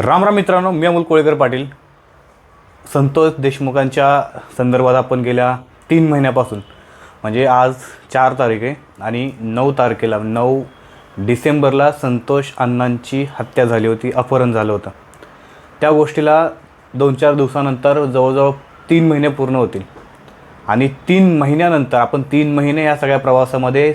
राम राम मित्रांनो मी अमोल कोळेकर पाटील. संतोष देशमुखांच्या संदर्भात आपण गेल्या तीन महिन्यापासून म्हणजे आज चार तारीख आहे आणि नऊ तारखेला नऊ डिसेंबरला संतोष अण्णांची हत्या झाली होती अपहरण झालं होतं. त्या गोष्टीला दोन चार दिवसानंतर जवळजवळ तीन महिने पूर्ण होतील. आणि तीन महिन्यानंतर आपण तीन महिने या सगळ्या प्रवासामध्ये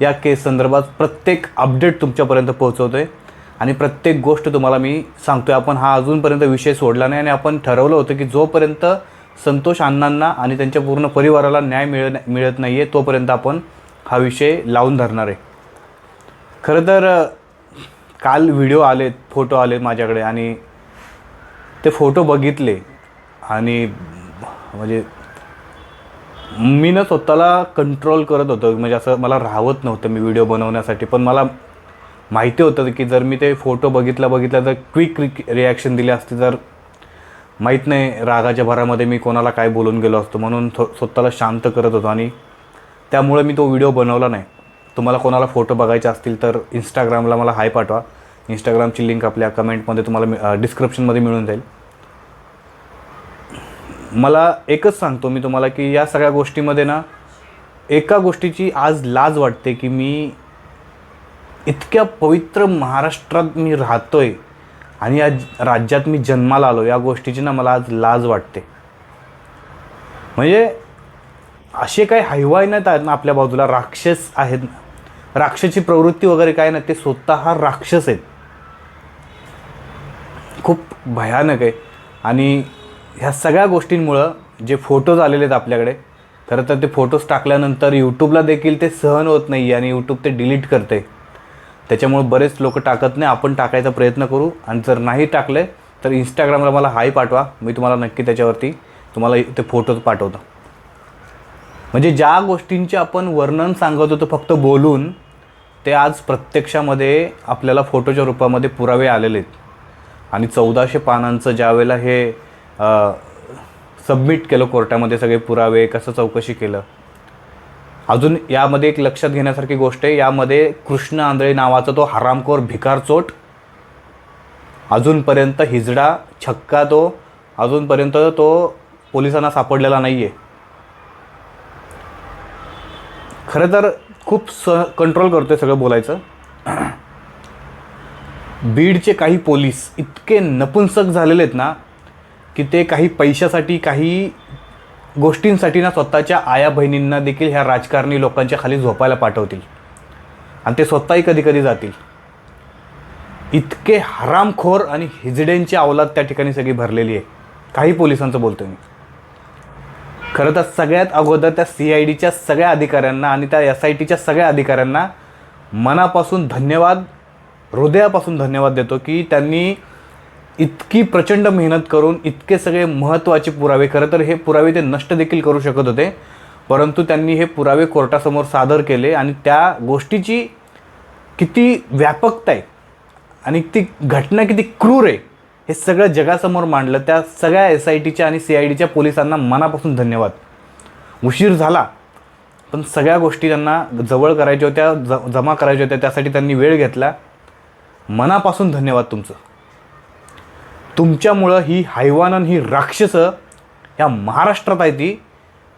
या केस संदर्भात प्रत्येक अपडेट तुमच्यापर्यंत पोहोचवतो आहे आणि प्रत्येक गोष्ट तुम्हाला मी सांगतोय. आपण हा अजूनपर्यंत विषय सोडला नाही आणि आपण ठरवलं होतं की जोपर्यंत संतोष अण्णांना आणि त्यांच्या पूर्ण परिवाराला न्याय मिळ मिळत नाही आहे तोपर्यंत आपण हा विषय लावून धरणार आहे. खरं तर काल व्हिडिओ आलेत फोटो आले माझ्याकडे आणि ते फोटो बघितले आणि म्हणजे मी ना स्वतःला कंट्रोल करत होतो. म्हणजे असं मला राहत नव्हतं मी व्हिडिओ बनवण्यासाठी. पण मला माहिती होतं की जर मी ते फोटो बघितला बघितला तर क्विक रिॲक्शन दिली असती तर माहीत नाही रागाच्या भरामध्ये मी कोणाला काय बोलून गेलो असतो म्हणून थो स्वतःला शांत करत होतो आणि त्यामुळे मी तो व्हिडिओ बनवला नाही. तुम्हाला कोणाला फोटो बघायचे असतील तर इंस्टाग्रामला मला हाय पाठवा. इंस्टाग्रामची लिंक आपल्या कमेंटमध्ये तुम्हाला डिस्क्रिप्शनमध्ये मिळून जाईल. मला एकच सांगतो मी तुम्हाला की या सगळ्या गोष्टीमध्ये ना एका गोष्टीची आज लाज वाटते की मी इतक्या पवित्र महाराष्ट्रात मी राहतो आहे आणि या राज्यात मी जन्माला आलो या गोष्टीची ना मला आज लाज वाटते. म्हणजे असे काही हैवाय नाहीत आहेत ना आपल्या बाजूला राक्षस आहेत. ना राक्षसी प्रवृत्ती वगैरे काय ना ते स्वतः राक्षस आहेत. खूप भयानक आहे. आणि ह्या सगळ्या गोष्टींमुळं जे फोटोज आलेले आहेत आपल्याकडे खरं तर ते फोटोज टाकल्यानंतर यूट्यूबला देखील ते सहन होत नाही आणि यूट्यूब ते डिलीट करते त्याच्यामुळे बरेच लोक टाकत नाही. आपण टाकायचा प्रयत्न करू. आणि जर नाही टाकले तर इंस्टाग्रामला मला हाय पाठवा. मी तुम्हाला नक्की त्याच्यावरती तुम्हाला ते फोटोज पाठवतो. म्हणजे ज्या गोष्टींचे आपण वर्णन सांगत होतो फक्त बोलून ते आज प्रत्यक्षामध्ये आपल्याला फोटोच्या रूपामध्ये पुरावे आलेले आहेत. आणि चौदाशे पानांचं ज्यावेळेला हे सबमिट केलं कोर्टामध्ये सगळे पुरावे कसं चौकशी केलं अजून यामध्ये एक लक्षात घेण्यासारखी गोष्ट आहे. यामध्ये कृष्ण आंधळे नावाचा तो हरामखोर भिकारचोट अजूनपर्यंत हिजडा छक्का तो अजूनपर्यंत तो पोलिसांना सापडलेला नाही आहे खरं तर खूप स कंट्रोल करतोय सगळं बोलायचं. बीडचे काही पोलीस इतके नपुंसक झालेले आहेत ना की ते काही पैशासाठी काही गोष्टींसाठी ना स्वतःच्या आया बहिणींना देखील ह्या राजकारणी लोकांच्या खाली झोपायला पाठवतील. आणि ते स्वतःही कधी कधी जातील. इतके हरामखोर आणि हिजड्यांची अवलाद त्या ठिकाणी सगळी भरलेली आहे. काही पोलिसांचं बोलतो मी. खरं तर सगळ्यात अगोदर त्या सी आय डीच्या सगळ्या अधिकाऱ्यांना आणि त्या एस आय टीच्या सगळ्या अधिकाऱ्यांना मनापासून धन्यवाद हृदयापासून धन्यवाद देतो की त्यांनी इतकी प्रचंड मेहनत करून इतके सगळे महत्त्वाचे पुरावे खरं तर हे पुरावे ते नष्ट देखील करू शकत होते परंतु त्यांनी हे पुरावे कोर्टासमोर सादर केले आणि त्या गोष्टीची किती व्यापकता आहे आणि ती घटना किती क्रूर आहे हे सगळं जगासमोर मांडलं. त्या सगळ्या एस आय टीच्या आणि सी आय डीच्या पोलिसांना मनापासून धन्यवाद. उशीर झाला पण सगळ्या गोष्टी त्यांना जवळ करायच्या होत्या ज जमा करायच्या होत्या त्यासाठी त्यांनी वेळ घेतला. मनापासून धन्यवाद तुमचं. तुमच्यामुळं ही हैवानन ही राक्षसं ह्या महाराष्ट्रात आहे ती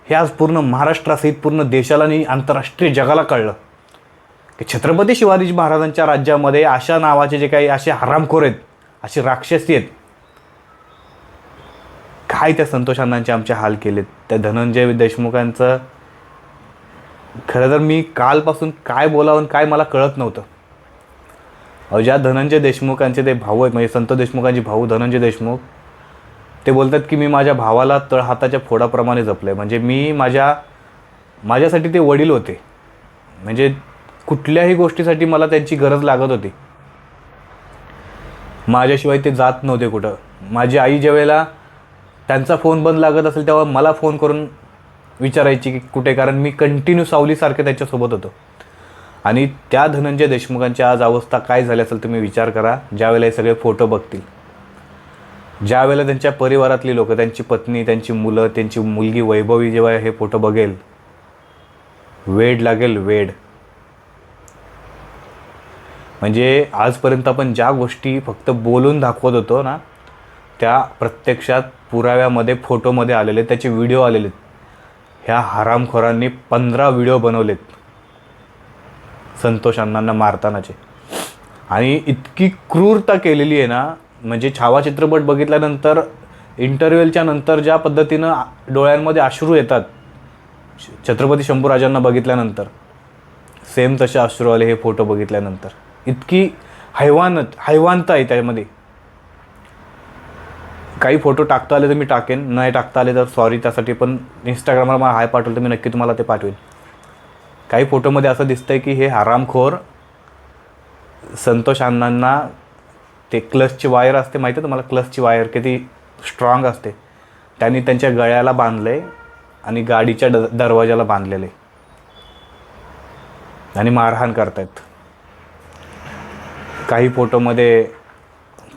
हे आज पूर्ण महाराष्ट्रासहित पूर्ण देशाला आणि आंतरराष्ट्रीय जगाला कळलं. की छत्रपती शिवाजी महाराजांच्या राज्यामध्ये अशा नावाचे जे काही असे हरामखोर आहेत असे राक्षसी आहेत काय त्या संतोष अण्णांचे आमचे हाल केलेत? त्या धनंजय देशमुखांचं खरं तर मी कालपासून काय बोलावं आणि काय मला कळत नव्हतं. ज्या धनंजय देशमुखांचे ते भाऊ आहेत म्हणजे संत देशमुखांचे भाऊ धनंजय देशमुख ते बोलतात की मी माझ्या भावाला तळ हाताच्या फोडाप्रमाणे जपलं आहे म्हणजे मी माझ्या माझ्यासाठी ते वडील होते. म्हणजे कुठल्याही गोष्टीसाठी मला त्यांची गरज लागत होती. माझ्याशिवाय ते जात नव्हते कुठं. माझी आई ज्या वेळेला त्यांचा फोन बंद लागत असेल तेव्हा मला फोन करून विचारायची की कुठे कारण मी कंटिन्यू सावलीसारखे त्यांच्यासोबत होतो. आणि त्या धनंजय देशमुखांची आज अवस्था काय झाली असेल तुम्ही विचार करा. ज्यावेळेला हे सगळे फोटो बघतील. ज्यावेळेला त्यांच्या परिवारातली लोक त्यांची पत्नी त्यांची मुलं त्यांची मुलगी वैभवी जेव्हा हे फोटो बघेल वेड लागेल वेड. म्हणजे आजपर्यंत आपण ज्या गोष्टी फक्त बोलून दाखवत होतो ना त्या प्रत्यक्षात पुराव्यामध्ये फोटोमध्ये आलेले त्याचे व्हिडिओ आलेले ह्या हरामखोरांनी पंधरा व्हिडिओ बनवलेत. संतोष अण्णांना मारतानाचे. आणि इतकी क्रूरता केलेली आहे ना म्हणजे छावा चित्रपट बघितल्यानंतर इंटरव्हेलच्या नंतर ज्या पद्धतीनं डोळ्यांमध्ये अश्रू येतात श- छत्रपती शंभूराजांना बघितल्यानंतर सेम तसे अश्रू आले हे फोटो बघितल्यानंतर इतकी हैवान हैवानता आहे त्यामध्ये. काही फोटो टाकता आले तर मी टाकेन नाही टाकता आले तर सॉरी त्यासाठी पण इंस्टाग्रामला मला हाय पाठवलं तर मी नक्की तुम्हाला ते पाठवेन. काही फोटोमध्ये असं दिसतंय की हे हरामखोर संतोष अण्णांना ते क्लचची वायर असते माहिती आहे तुम्हाला क्लचची वायर किती स्ट्रॉंग असते. त्यांनी त्यांच्या गळ्याला बांधले आणि गाडीच्या द दरवाजाला बांधलेले. आणि मारहाण करतायत. काही फोटोमध्ये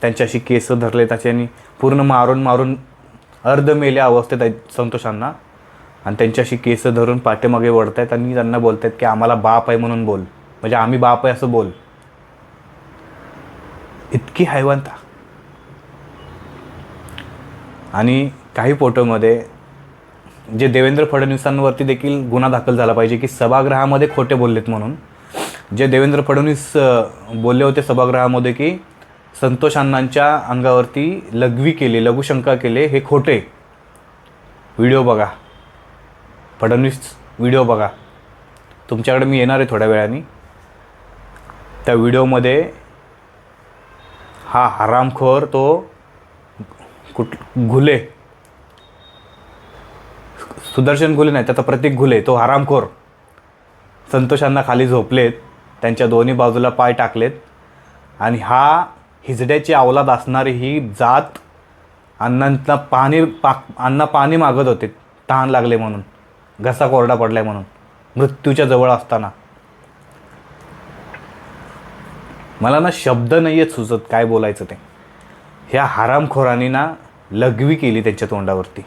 त्यांच्याशी केस धरले त्याच्यानी पूर्ण मारून मारून अर्ध मेल्या अवस्थेत आहेत संतोषांना आणि त्यांच्याशी केस धरून पाठीमागे वळतायत आणि त्यांना बोलतायत की आम्हाला बाप आहे म्हणून बोल. म्हणजे आम्ही बाप आहे असं बोल. इतकी हैवानता आणि काही फोटोमध्ये जे देवेंद्र फडणवीसांवरती देखील गुन्हा दाखल झाला पाहिजे की सभागृहामध्ये खोटे बोललेत म्हणून. जे देवेंद्र फडणवीस बोलले होते सभागृहामध्ये की संतोष अण्णांच्या अंगावरती लघवी केली लघुशंका केले हे खोटे. व्हिडिओ बघा. फडणवीस व्हिडिओ बघा. तुमच्याकडे मी येणार आहे थोड्या वेळाने. त्या व्हिडिओमध्ये हा हरामखोर तो कुठ घुले. सुदर्शन घुले नाही त्याचा प्रतीक घुले तो हरामखोर. संतोषांना खाली झोपलेत त्यांच्या दोन्ही बाजूला पाय टाकलेत आणि हा हिजड्याची अवलाद असणारी ही जात अण्णांना पाणी पाक अण्णा पाणी मागत होते तहान लागले म्हणून. घसा कोरडा पडलाय म्हणून. मृत्यूच्या जवळ असताना. मला ना शब्द नाही आहेत सुचत काय बोलायचं ते. ह्या हरामखोरांनी ना लघवी केली त्यांच्या तोंडावरती.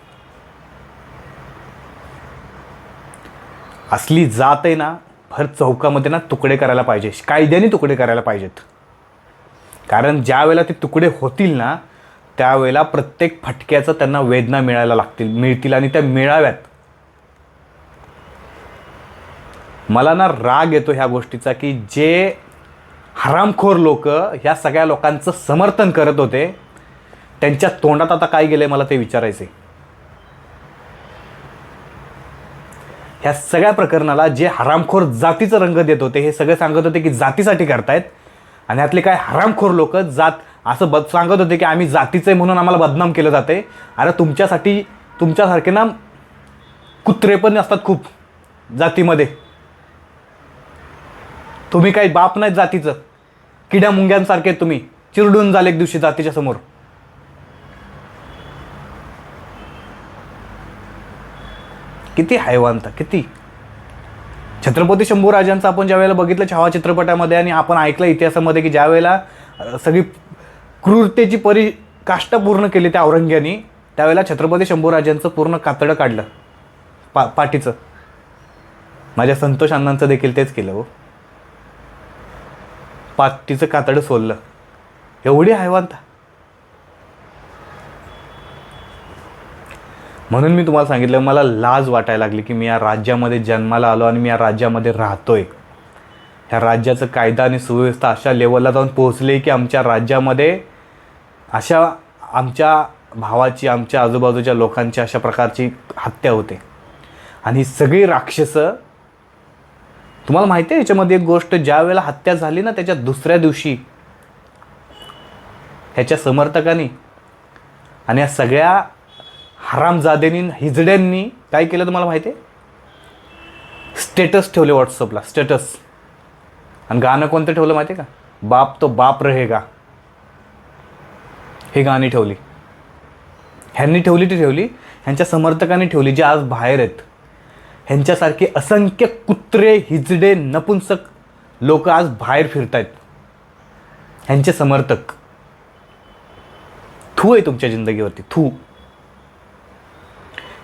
असली जात आहे ना भर चौकामध्ये ना तुकडे करायला पाहिजे. कायद्याने तुकडे करायला पाहिजेत. कारण ज्या वेळेला ते तुकडे होतील ना त्यावेळेला प्रत्येक फटक्याचं त्यांना वेदना मिळायला लागतील मिळतील आणि त्या मिळाव्यात. मला ना राग येतो ह्या गोष्टीचा की जे हरामखोर लोक ह्या सगळ्या लोकांचं समर्थन करत होते त्यांच्या तोंडात आता काय गेलंय मला ते विचारायचे ह्या सगळ्या प्रकरणाला जे हरामखोर जातीचं रंग देत होते हे सगळे सांगत होते की जातीसाठी करतायत आणि यातले काय हरामखोर लोक जात असं बद सांगत होते की आम्ही जातीचे म्हणून आम्हाला बदनाम केलं जाते अरे तुमच्यासाठी तुमच्यासारखे ना कुत्रे पण असतात खूप जातीमध्ये. तुम्ही काही बाप नाहीत जातीचं. किड्या मुंग्यांसारखे तुम्ही. चिरडून झाले एक दिवशी जातीच्या समोर. किती हैवानता किती. छत्रपती शंभूराजांचं आपण ज्या वेळेला बघितलं छावा चित्रपटामध्ये आणि आपण ऐकलं इतिहासामध्ये की ज्या वेळेला सगळी क्रूरतेची परिकाष्ठा पूर्ण केली त्या औरंग्यानी त्यावेळेला छत्रपती शंभूराजांचं पूर्ण कातडं काढलं. पा पाठीचं. माझ्या संतोष अण्णांचं देखील तेच केलं हो. पाठीचं कातडं सोललं एवढी हैवानता म्हणून मी तुम्हाला सांगितलं मला लाज वाटायला लागली की मी या राज्यामध्ये जन्माला आलो आणि मी या राज्यामध्ये राहतोय. ह्या राज्याचं कायदा आणि सुव्यवस्था अशा लेवलला जाऊन पोहोचले की आमच्या राज्यामध्ये अशा आमच्या भावाची आमच्या आजूबाजूच्या लोकांची अशा प्रकारची हत्या होते. आणि सगळी राक्षसं तुम्हाला माहिती आहे याच्यामध्ये एक गोष्ट ज्या वेळेला हत्या झाली ना त्याच्या दुसऱ्या दिवशी ह्याच्या समर्थकांनी आणि या सगळ्या हरामजादेनी हिजड्यांनी काय केलं तुम्हाला माहिती आहे? स्टेटस ठेवले व्हॉट्सअपला स्टेटस. आणि गाणं कोणतं ठेवलं माहिती आहे का? बाप तो बाप रहेगा. हे गाणी ठेवली. ह्यांनी ठेवली ती ठेवली ह्यांच्या समर्थकांनी ठेवली जे आज बाहेर आहेत. ह्यांच्यासारखे असंख्य कुत्रे हिजडे नपुंसक लोक आज बाहेर फिरत आहेत ह्यांचे समर्थक. थू आहे तुमच्या जिंदगीवरती थू.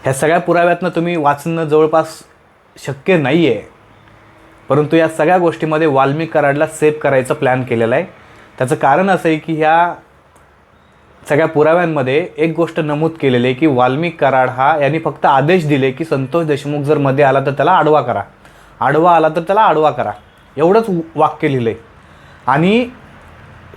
ह्या सगळ्या पुराव्यातनं तुम्ही वाचणं जवळपास शक्य नाही आहे परंतु या सगळ्या गोष्टीमध्ये वाल्मिक कराडला सेव्ह करायचं प्लॅन केलेला आहे. त्याचं कारण असं आहे की ह्या सगळ्या पुराव्यांमध्ये एक गोष्ट नमूद केलेली आहे की वाल्मिक कराड हा यांनी फक्त आदेश दिले की संतोष देशमुख जर मध्ये आला तर त्याला आडवा करा. आडवा आला तर त्याला आडवा करा. एवढंच वाक्य लिहिलं आहे आणि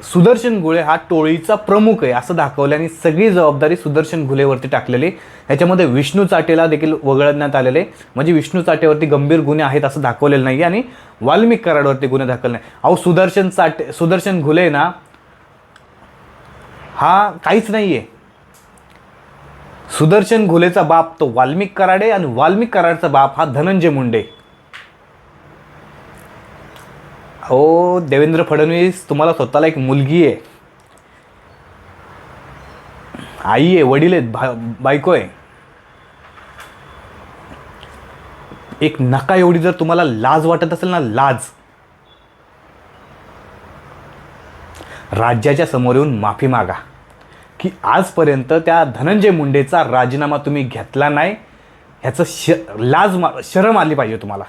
सुदर्शन गुळे हा टोळीचा प्रमुख आहे असं दाखवलं आणि सगळी जबाबदारी सुदर्शन गुलेवरती टाकलेली ह्याच्यामध्ये विष्णू चाटेला देखील वगळण्यात आलेले म्हणजे विष्णू चाटेवरती गंभीर गुन्हे आहेत असं दाखवलेलं नाही आणि वाल्मिक कराडवरती गुन्हे दाखल नाही अहो सुदर्शन चाटे सुदर्शन घुले ना हा काहीच नाही आहे सुदर्शन घुलेचा बाप तो वाल्मिक कराडे आणि वाल्मिक कराडचा बाप हा धनंजय मुंडे. हो देवेंद्र फडणवीस तुम्हाला स्वतःला एक मुलगी आहे. आई आहे वडील आहेत भा बायको आहे. एक नका एवढी जर तुम्हाला लाज वाटत असेल ना लाज. राज्याच्या समोर येऊन माफी मागा. की आजपर्यंत त्या धनंजय मुंडेचा राजीनामा तुम्ही घेतला नाही ह्याचं श लाज मा शरम आली पाहिजे तुम्हाला.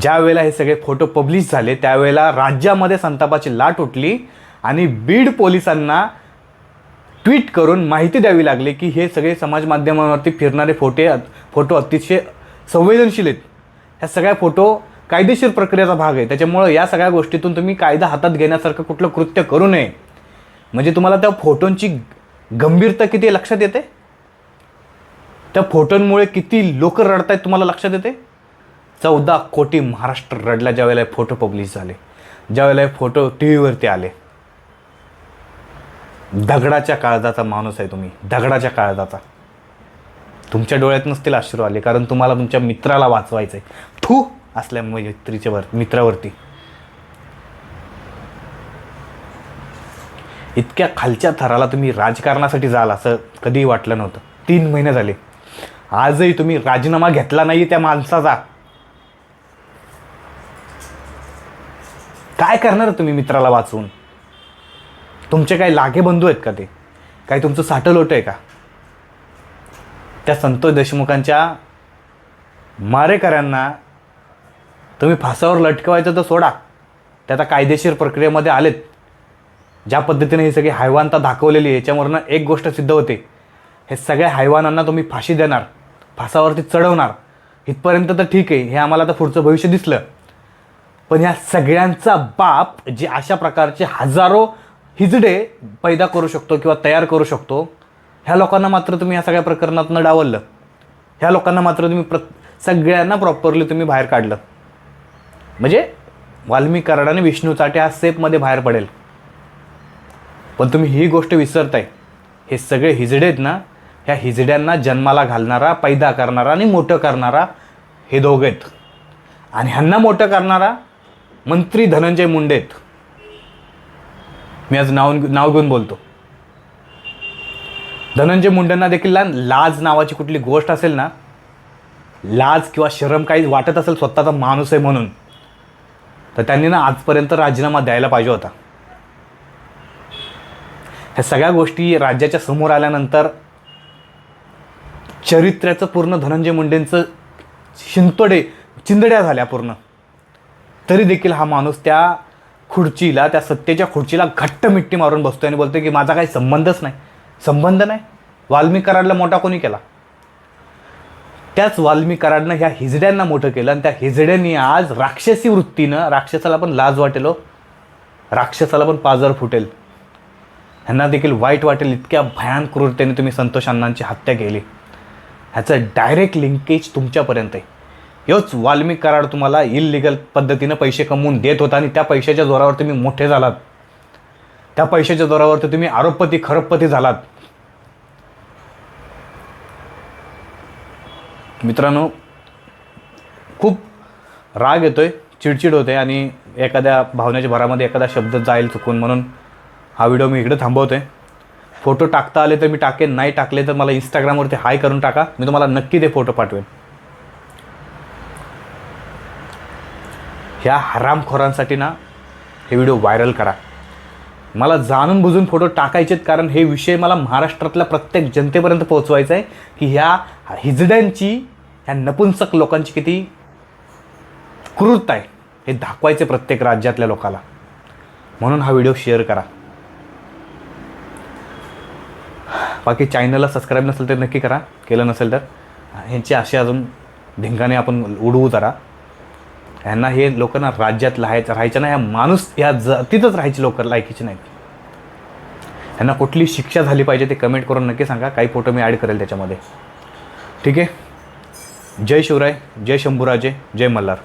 ज्या वेळेला हे सगळे फोटो पब्लिश झाले त्यावेळेला राज्यामध्ये संतापाची लाट उठली आणि बीड पोलिसांना ट्विट करून माहिती द्यावी लागली की हे सगळे समाज माध्यमांवरती फिरणारे फोटे फोटो अतिशय संवेदनशील आहेत. ह्या सगळ्या फोटो कायदेशीर प्रक्रियेचा भाग आहे. त्याच्यामुळं या सगळ्या गोष्टीतून तुम्ही कायदा हातात घेण्यासारखं कुठलं कृत्य करू नये. म्हणजे तुम्हाला त्या फोटोंची गंभीरता किती लक्षात येते? त्या फोटोंमुळे किती लोक रडत आहेत तुम्हाला लक्षात येते? चौदा कोटी महाराष्ट्र रडला ज्यावेळेला हे फोटो पब्लिश झाले. ज्यावेळेला हे फोटो टी व्हीवरती आले. दगडाच्या काळजाचा माणूस आहे तुम्ही. दगडाच्या काळजाचा. तुमच्या डोळ्यात नसतील अश्रू आले कारण तुम्हाला तुमच्या मित्राला वाचवायचं आहे ठू असल्या मैत्रीच्या वर मित्रावरती. इतक्या खालच्या थराला तुम्ही राजकारणासाठी जाल असं कधीही वाटलं नव्हतं. तीन महिने झाले. आजही तुम्ही राजीनामा घेतला नाही त्या माणसाचा. काय करणार तुम्ही मित्राला वाचवून? तुमचे काही लागे बंधू आहेत का ते? काही तुमचं साठलोट आहे का? त्या संतोष देशमुखांच्या मारेकऱ्यांना तुम्ही फासावर लटकवायचं तर सोडा. त्या आता कायदेशीर प्रक्रियेमध्ये आलेत. ज्या पद्धतीने ही सगळी हैवानता दाखवलेली आहे याच्यावरनं एक गोष्ट सिद्ध होते. हे सगळ्या हैवानांना तुम्ही फाशी देणार फासावरती चढवणार इथपर्यंत तर ठीक आहे हे आम्हाला आता पुढचं भविष्य दिसलं. पण ह्या सगळ्यांचा बाप जे अशा प्रकारचे हजारो हिजडे पैदा करू शकतो किंवा तयार करू शकतो ह्या लोकांना मात्र तुम्ही या सगळ्या प्रकरणातनं डावललं. ह्या लोकांना मात्र तुम्ही प्र सगळ्यांना प्रॉपरली तुम्ही बाहेर काढलं. म्हणजे वाल्मिक कराड आणि विष्णू चाटे हा सेपमध्ये बाहेर पडेल. पण तुम्ही ही गोष्ट विसरताय. हे सगळे हिजडे आहेत ना ह्या हिजड्यांना जन्माला घालणारा पैदा करणारा आणि मोठं करणारा हे दोघं आहेत. आणि ह्यांना मोठं करणारा मंत्री धनंजय मुंडे आहेत. मी आज नाव नाव घेऊन बोलतो. धनंजय मुंडेंना देखील लाज नावाची कुठली गोष्ट असेल ना लाज किंवा शरम काही वाटत असेल स्वतःचा माणूस आहे म्हणून तर त्यांनी ना आजपर्यंत राजीनामा द्यायला पाहिजे होता. ह्या सगळ्या गोष्टी राज्याच्या समोर आल्यानंतर चरित्र्याचं पूर्ण धनंजय मुंडेंचं शिंतोडे चिंदड्या झाल्या पूर्ण. तरी देखील हा माणूस त्या खुर्चीला त्या सत्तेच्या खुर्चीला घट्ट मिट्टी मारून बसतोय आणि बोलतोय की माझा काही संबंधच नाही. संबंध नाही. वाल्मी कराडला मोठा कोणी केला? त्याच वाल्मी कराडनं ह्या हिजड्यांना मोठं केलं आणि त्या हिजड्यांनी आज राक्षसी वृत्तीनं राक्षसाला पण लाज वाटेल हो. राक्षसाला पण पाजर फुटेल. ह्यांना देखील वाईट वाटेल इतक्या भयान क्रूरतेने तुम्ही संतोष अण्णांची हत्या केली. ह्याचं डायरेक्ट लिंकेज तुमच्यापर्यंत आहे. योच वाल्मिक कराड तुम्हाला इलिगल पद्धतीनं पैसे कमवून देत होता आणि त्या पैशाच्या जोरावर तुम्ही मोठे झालात. त्या पैशाच्या जोरावर तर तुम्ही आरोपपती खरबपती झालात. मित्रांनो खूप राग येतोय चिडचिड होते आणि एखाद्या भावनेच्या भरामध्ये एखादा शब्द जाईल चुकून म्हणून. हा व्हिडिओ मी इकडे थांबवते फोटो टाकता आले तर मी टाकेन नाही टाकले तर मला इंस्टाग्रामवरती हाय करून टाका. मी तुम्हाला नक्की ते फोटो पाठवेन. ह्या हरामखोरांसाठी ना हे व्हिडिओ व्हायरल करा. मला जाणून बुजून फोटो टाकायचेत कारण हे विषय मला महाराष्ट्रातल्या प्रत्येक जनतेपर्यंत पोहोचवायचा आहे की ह्या हिजड्यांची ह्या नपुंसक लोकांची किती क्रूरता आहे हे दाखवायचे प्रत्येक राज्यातल्या लोकाला. म्हणून हा व्हिडिओ शेअर करा. बाकी चॅनलला सबस्क्राईब नसेल तर नक्की करा. केलं नसेल तर. ह्यांचे असे अजून धिंगाणे आपण उडवू जरा. ह्यांना हे लोकांना राज्यात राहायचं राहायचं नाही ह्या माणूस या जातीतच राहायचे लोक लायकीचे नाही ह्यांना कुठली शिक्षा झाली पाहिजे ते कमेंट करून नक्की सांगा. काही फोटो मी ॲड करेल त्याच्यामध्ये. ठीक आहे? जय शिवराय जय शंभूराजे जय मल्हार.